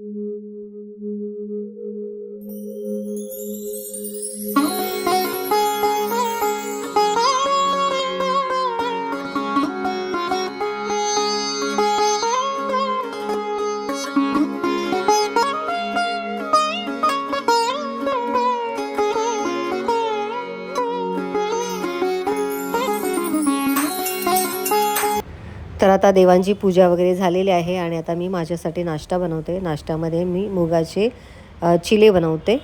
तर आता देवांची पूजा वगैरे झालेली आहे आणि आता मी माझ्यासाठी नाश्ता बनवते. नाश्त्यामध्ये मी मुगाचे चिले बनवते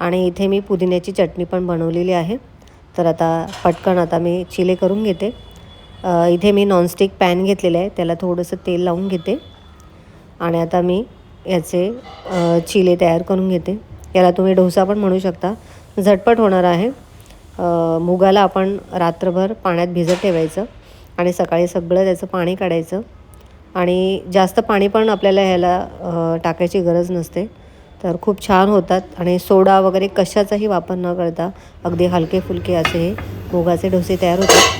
आणि इथे मी पुदिन्याची चटणी पण बनवलेली आहे. तर आता पटकन आता मी चिले करून घेते. इथे मी नॉनस्टिक पॅन घेतलेलं आहे. त्याला थोडंसं तेल लावून घेते आणि आता मी याचे चिले तयार करून घेते. याला तुम्ही डोसा पण म्हणू शकता. झटपट होणार आहे. मुगाला आपण रात्रभर पाण्यात भिजत ठेवायचं. आणि सकाळी सगळं त्याचं पाणी काढायचं. आणि जास्त पाणी पण आपल्याला ह्याला टाकायची गरज नसते. तर खूप छान होतात. आणि सोडा वगैरे कशाचाही वापर न करता अगदी हलके फुलके असे हे मुगाचे डोसे तयार होतात.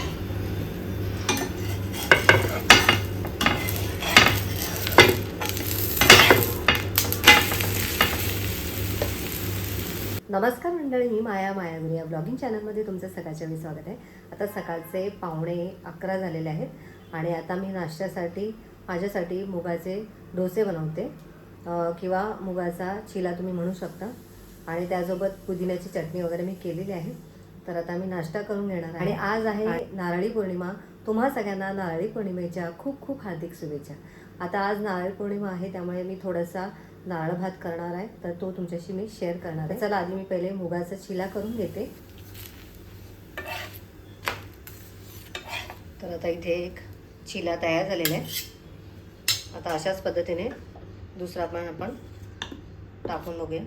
मंडळी मी माया मायागुरी या ब्लॉगिंग चॅनलमध्ये तुमचं सकाळच्या वेळी स्वागत आहे. आता सकाळचे पावणे अकरा झालेले आहेत आणि आता मी नाश्त्यासाठी माझ्यासाठी मुगाचे डोसे बनवते. किंवा मुगाचा चिला तुम्ही म्हणू शकता. आणि त्यासोबत पुदिन्याची चटणी वगैरे मी केलेली आहे. तर आता मी नाश्ता करून घेणार आणि आज आहे नारळी पौर्णिमा. तुम्हा सगळ्यांना नारळी पौर्णिमेच्या खूप खूप हार्दिक शुभेच्छा. आता आज नारळी पौर्णिमा आहे त्यामुळे मी थोडासा नारळ भात करणार आहे तर तो तुमच्याशी मी शेअर करणार आहे. चला आधी मी पहिले मुगाचा चिला करून घेते. तर आता इथे एक चिला तयार झालेला आहे. आता अशाच पद्धतीने दुसरा पण आपण टाकून बघूया.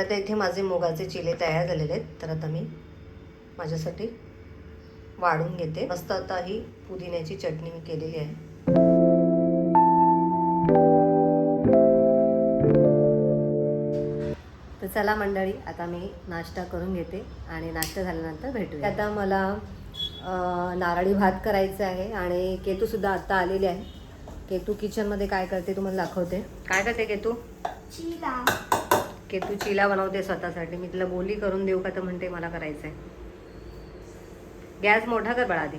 तर आता इथे माझे मुगाचे चिले तयार झालेले आहेत. तर आता मी माझ्यासाठी वाढून घेते. मस्त आता ही पुदिन्याची चटणी मी केलेली आहे. तर चला मंडळी आता मी नाश्ता करून घेते आणि नाश्ता झाल्यानंतर भेटूया. आता मला नारळी भात करायचा आहे आणि केतूसुद्धा आत्ता आलेली आहे. केतू किचनमध्ये काय करते तुम्हाला दाखवते. काय करते केतू? चिला केतू चिला बनवते स्वतःसाठी. मी तिला बोली करून देऊ का तर म्हणते मला करायचं आहे गॅस मोठा कर बाळा आधी.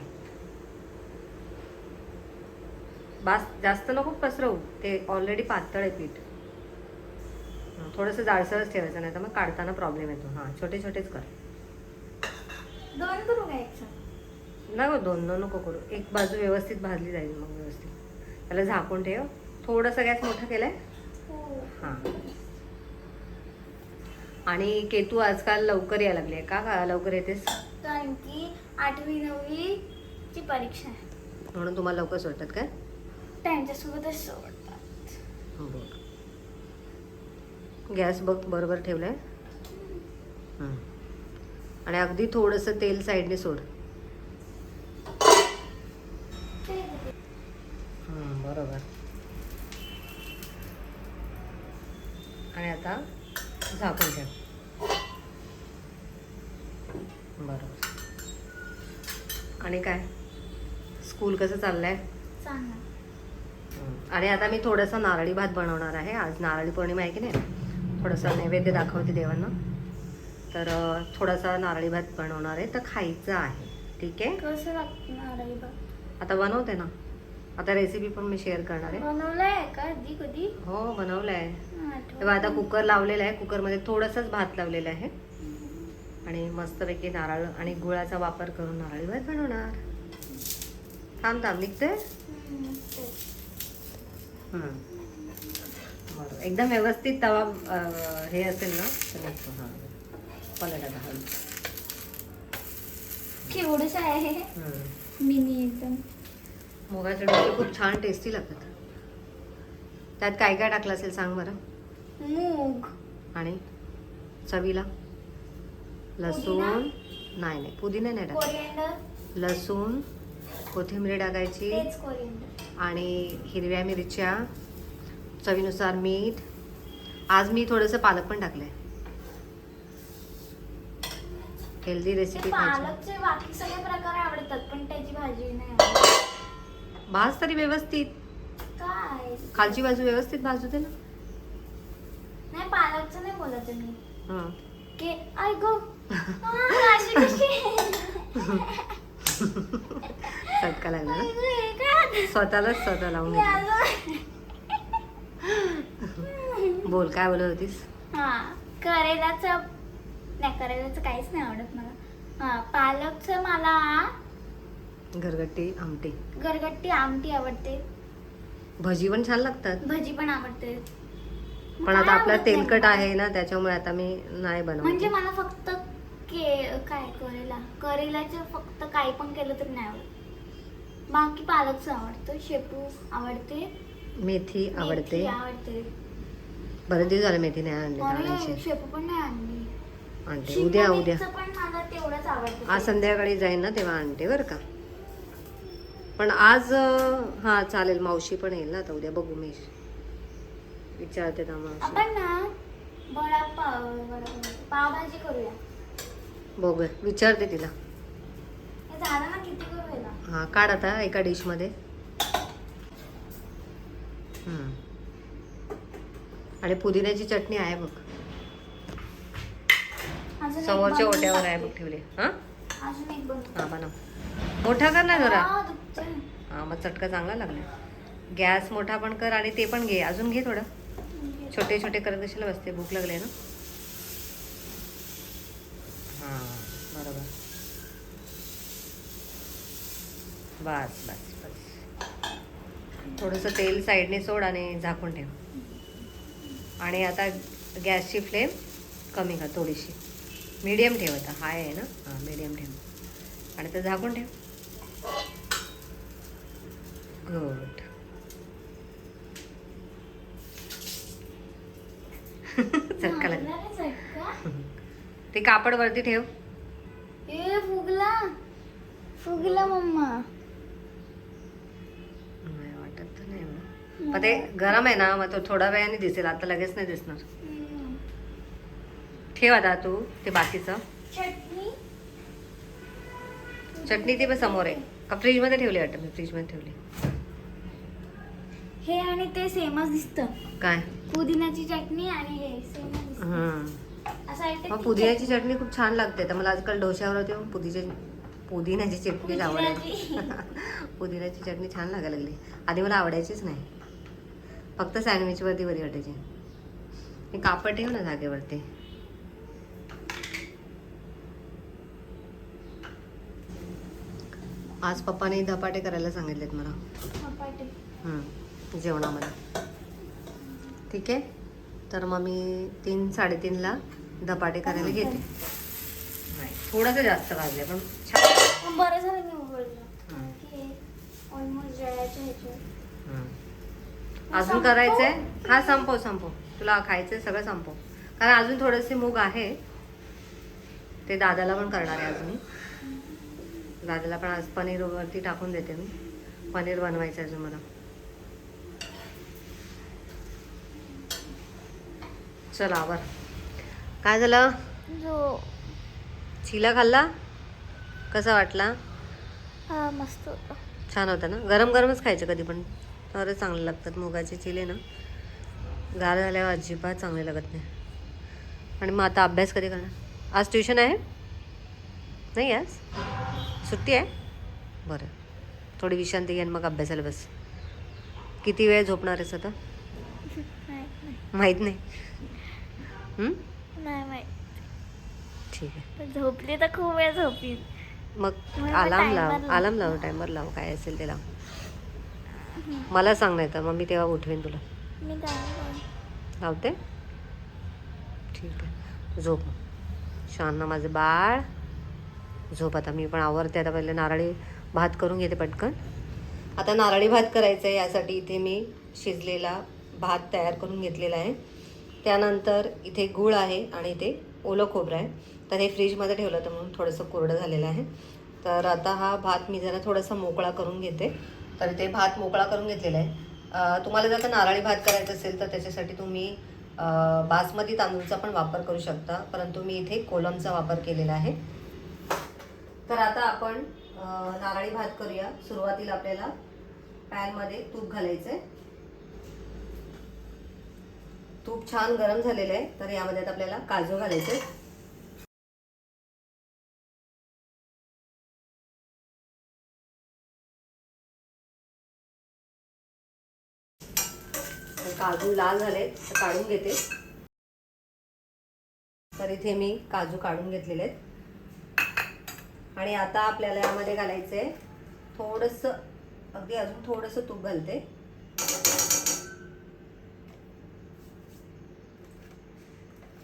बास जास्त नको पसरवू. ते ऑलरेडी पातळ आहे पीठ. थोडंसं जाडसरच ठेवायचं नाही तर मग काढताना प्रॉब्लेम येतो. हां छोटे छोटेच कर. दोन करू का नाही दोन दोन नको करू. एक बाजू व्यवस्थित भाजली जाईल मग व्यवस्थित. त्याला झाकून ठेव. थोडंसं गॅस मोठा केलाय. हो. हां. आणि केतू आजकाल लवकर यायला लागली आहे. का का लवकर येतेस? कारण की आठवी नववी ची परीक्षा आहे. म्हणून तुम्हाला लवकर सुटतात काय? त्यांच्यासोबतच सोडतात. बरं. गॅस बघ बरोबर ठेवलाय? हं. आणि अगदी थोडंसं तेल साईडने सोड. हं, बरोबर. आणि आता झाकून ठेव. बरोबर आणि काय? स्कूल कसं चाललंय. आणि आता मी थोडासा नारळी भात बनवणार आहे. आज नारळी पौर्णिमा आहे की नाही? थोडासा नैवेद्य दाखवते देवांना. तर थोडासा नारळी भात बनवणार आहे. तर खायचं आहे. ठीक आहे? कसं नारळी भात? आता बनवते ना. आता रेसिपी पण मी शेअर करणार आहे. बनवलाय का? कधी कधी? हो बनवलं आहे. तेव्हा आता कुकर लावलेला आहे. कुकरमध्ये थोडंसंच भात लावलेलं आहे. आणि मस्तपैकी नारळ आणि गुळाचा वापर करून नारळी भात बनवणार. थांब थांब निघते? बरं. एकदम व्यवस्थित तवा हे असेल ना? तर निघतो हां. पलट हळू केवढंच आहे? हम्म. मिनी एकदम. मुगाचे डोसे खूप छान टेस्टी लागतात. त्यात काय काय टाकलं असेल सांग बरं? मूग. आणि चवीला? लसूण. नाही नाही पुदिना नाही टाकायचं. लसूण कोथिंबीर टाकायची. आणि हिरव्या मिरच्या चवीनुसार मीठ. आज मी थोडंसं पालक पण टाकलंय. हेल्दी ते रेसिपी पालकचे बाकी सगळे प्रकार आवडतात पण त्याची भाजी नाही. भाज तरी व्यवस्थित. काय? खालची बाजू व्यवस्थित भाजू दे ना. नाही पालकचं नाही बोलत आहे मी. हां. के आय गो चटका लागला ना? स्वतःलाच स्वतः लावून घेतलं. बोल काय बोलत होतीस? हा करेलाचं नाही करेलाचं काहीच नाही आवडत मला. हा पालकचं मला घरगट्टी आमटी. गरगट्टी आमटी आवडते. भजी पण छान लागतात. भजी पण आवडते. पण आता आपला तेलकट? आहे ना त्याच्यामुळे आता मी नाही म्हणजे बनवत मला फक्त के काय करेला. करेलाचं फक्त काही पण केलं तरी नाही आवडत. बाकी पालकचं आवडतं शेपू आवडते. मेथी आवडते. मेथी आवडते. बरेच दिवस झाले मेथी नाही आणली शेपू पण नाही आणली. आणते उद्या उद्या. शिमला मिरचं पण मला तेवढंच आवडतं. आज संध्याकाळी जाईन ना तेव्हा आणते बरं का. पण आज अं, हा चालेल मावशी पण येईल ना आता उद्या बघू मी विचारते ना मावशी. आपण ना वडापाव वडापाव पावभाजी करूया. बघूया विचारते तिला. हे हा काढ आता एका डिशमध्ये. आणि पुदिन्याची चटणी आहे बघ. समोरच्या ओट्यावर आहे. बघ ठेवली. हा? हा बनव. मोठा कर ना जरा. हा मग चटका चांगला लागला. गॅस मोठा पण कर आणि ते पण घे. अजून घे थोडं. छोटे छोटे करत कशाला बसते भूक लागले ना हां बरोबर बस बस बस. थोडंसं तेल साईडने सोड आणि झाकून ठेव. आणि आता गॅसची फ्लेम कमी कर थोडीशी. मीडियम ठेव आता हाय आहे ना? हां मीडियम ठेव. आणि ते झाकून ठेव. गुड. चटका लागला? ते कापड वरती ठेव. ए फुगला. फुगला मम्मा. पण ते गरम आहे ना मग तो थोडा वेळाने दिसेल आता लगेच नाही दिसणार. ठेव आता तू ते बाकीचं. चटणी. ती पण समोर आहे. का फ्रीजमध्ये ठेवली वाटतं मी फ्रीजमध्ये ठेवली. हे आणि ते सेमच दिसतं. काय? पुदिन्याची चटणी आणि हे सेमच दिसतं. हम्म. असं वाटतं मग की पुदिन्याची चटणी. खूप छान लागते. तर मला आजकाल डोश्यावर होते पुदिचे पुदिन्याची चटणी आवडायची पुदिन्याची. पुदिन्याची चटणी छान लागायला लागली. आधी मला आवडायचीच नाही. फक्त सँडविचवरती बरी वाटायची. हे कापड ठेव ना जागेवरती. आज पप्पाने धपाटे करायला सांगितलेत मला. जेवणामध्ये. ठीक आहे? तर मग मी तीन साडेतीनला धपाटे करायला घेते. थोडंसं जास्त भाजले पण छान. बरं झालं मी उघडलं. ऑलमोस्ट. अजून करायचंय? हा संपव संपव तुला खायचंय सगळं संपव कारण अजून थोडेसे मूग आहे. ते दादाला पण करणार आहे आज मी दादाला पण आज पनीर वरती टाकून देते मी. पनीर बनवायचं आहे अजून मला. चल आवर. काय झालं? जो. चिला खाल्ला? कसा वाटला? हा मस्त होता. छान होतं ना? गरम गरमच खायचं कधी पण. तरच चांगले लागतात. मुगाचे चिले ना. गार झाल्यावर अजिबात चांगले लागत नाही. आणि मग आता अभ्यास कधी करणार? आज ट्युशन आहे? नाही आज? सुट्टी आहे? बरं. थोडी विश्रांती घ्या मग अभ्यासाला बस. किती वेळ झोपणार आहेस आता. माहीत नाही. ठीक आहे. झोपली तर खूप वेळ झोपली मग timer लाव. अलार्म लाव टायमर लाव. काय असेल ते लाव. मला सांग नाही तर मग मी तेव्हा उठवेन तुला. लावते ठीक आहे. झोप छान ना माझं बाळ. झोप आता मी पण आवरते आता. पहिले नारळी भात करून घेते पटकन. आता नारळी भात करायचं आहे यासाठी इथे मी शिजलेला भात तयार करून घेतलेला आहे. त्यानंतर इथे गूळ आहे आणि इथे ओलं खोबरं आहे. तर हे फ्रीजमध्ये ठेवलं तर म्हणून थोडंसं कोरडं झालेलं आहे. तर आता हा भात मी जरा थोडासा मोकळा करून घेते. तर ते भात मोकळा करून घेतलेला आहे. तुम्हाला जर का नारळी भात करायचा असेल तर त्याच्यासाठी तुम्ही बासमती तांदूळचा पण वापर करू शकता परंतु मी इथे कोलमचा वापर केलेला आहे. तर आता आपण नारळी भात करूया. सुरुवातीला आपल्याला पॅनमध्ये तूप घालायचं आहे तूप छान गरम झालेलं आहे. तर यामध्ये आता आपल्याला काजू घालायचे काजू लाल झाले तर काढून घेते. तर इथे मी काजू काढून घेतलेले आहेत. आणि आता आपल्याला यामध्ये घालायचं आहे थोडंसं अगदी अजून थोडंसं तूप घालते.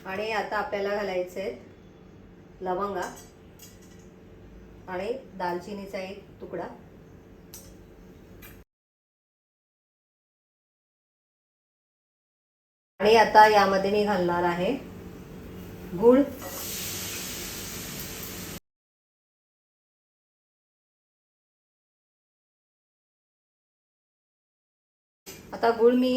आणि आता आपल्याला घालायचे आहेत लवंगा आणि दालचिनीचा एक तुकडा. आणि आता यामध्ये मी घालणार आहे गुळ. आता गुळ मी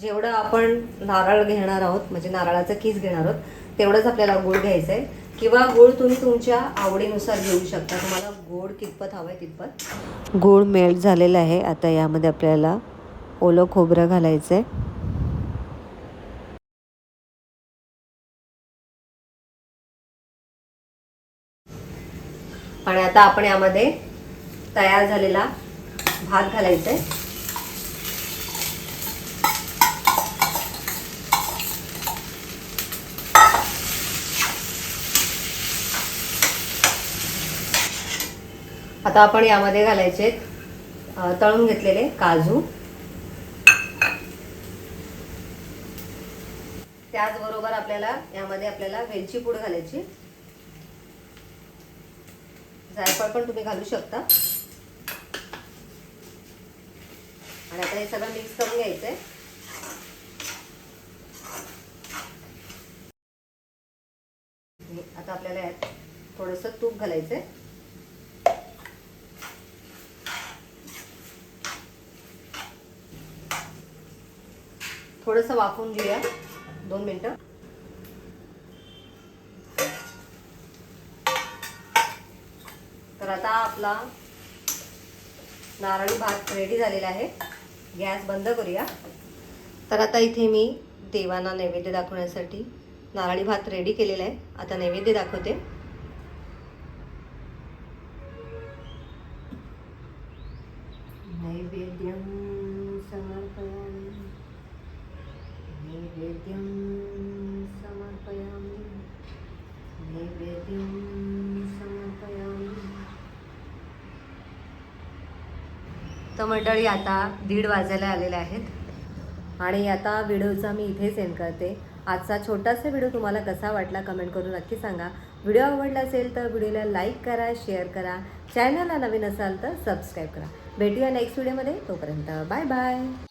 जेवढं आपण नारळ घेणार आहोत म्हणजे नारळाचा किस घेणार आहोत तेवढंच आपल्याला गुळ घ्यायचं आहे किंवा गुळ तुम्ही तुमच्या आवडीनुसार घेऊ शकता. तुम्हाला गोड कितपत हवं आहे तितपत. गुळ मेल्ट झालेला आहे. आता यामध्ये आपल्याला ओलं खोबरं घालायचं आहे आता आपण यामध्ये तयार झालेला भात घालायचा आहे आता आपण यामध्ये घालायचे तळून घेतलेले काजू. त्याचबरोबर आपल्याला यामध्ये आपल्याला वेलची पूड घालायची. जायफळ पण तुम्ही घालू शकता. आणि आता हे सगळं मिक्स करून घ्यायचं आहे आता आपल्याला यात थोडंसं तूप घालायचंय. थोडंसं वाफवून घेऊया. दोन मिनटं तर आता आपला नारळी भात रेडी झालेला आहे. गॅस बंद करूया. तर आता इथे मी देवांना नैवेद्य दाखवण्यासाठी नारळी भात रेडी केलेला आहे. आता नैवेद्य दाखवते. तर मंडळी आता दीड वाजायला आलेले आहेत. आणि आता व्हिडिओचा मी इथेच एंड करते. आजचा छोटासा व्हिडिओ तुम्हाला कसा वाटला कमेंट करून नक्की सांगा. व्हिडिओ आवडला असेल तर व्हिडिओला लाईक करा शेअर करा. चॅनलला नवीन असाल तर सबस्क्राईब करा. भेटूया नेक्स्ट व्हिडिओमध्ये तोपर्यंत बाय बाय